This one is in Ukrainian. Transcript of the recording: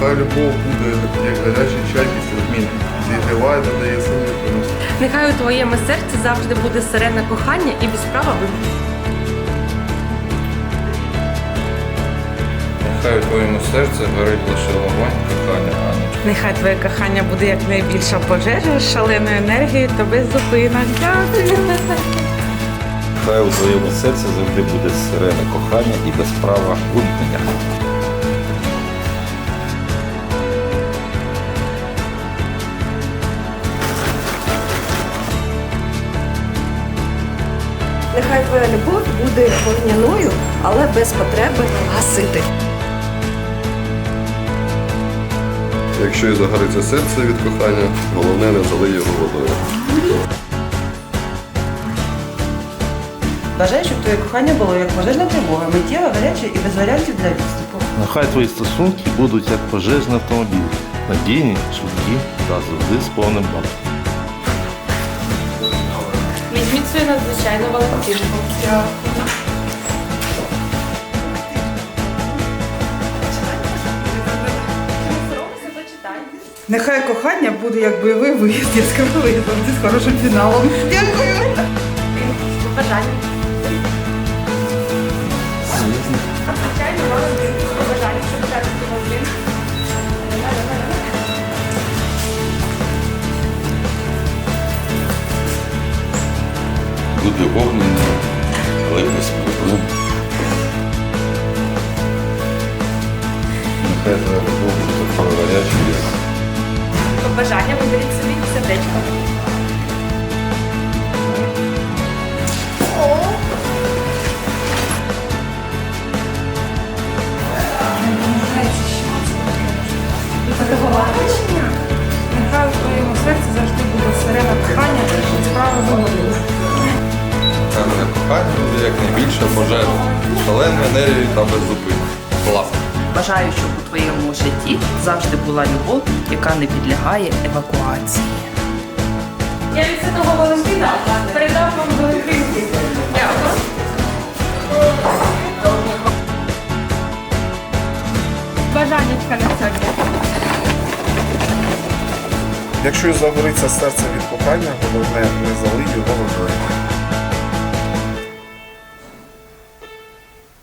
Хай любов буде як гарячий чай після зміни. Зігріває, додає сили приносить. Нехай у твоєму серці завжди буде сирена кохання і безправа вибору. Нехай у твоєму серці горить лише вогонь кохання, Анечка. Нехай твоє кохання буде як найбільша пожежа з шаленою енергією та без зупинок. Дякую. Хай у твоєму серці завжди буде сирена кохання і без права вимкнення. Нехай твоя любов буде вогняною, але без потреби гасити. Якщо і загориться серце від кохання, головне не залий його водою. Бажаю, щоб твоє кохання було як пожежна тривога, миттєва, гаряча і без варіантів для відступу. Нехай твої стосунки будуть як пожежний автомобіль, надійні, швидкі та завжди з повним баком. Візьміть свою надзвичайну валентинку. Нехай кохання буде як бойовий виїзд, я скажу завжди з хорошим фіналом. Дякую. Буде вогненою, але без проблем. Нехай за буде такою Побажання виберіть собі сердечко. Пожежа, з шаленою енергією та без. Класно. Бажаю, щоб у твоєму житті завжди була любов, яка не підлягає евакуації. Я від Святого Валентина передав вам Валентинки. Дякую. Бажанечка на собі. Якщо загориться серце від кохання, головне не залий його.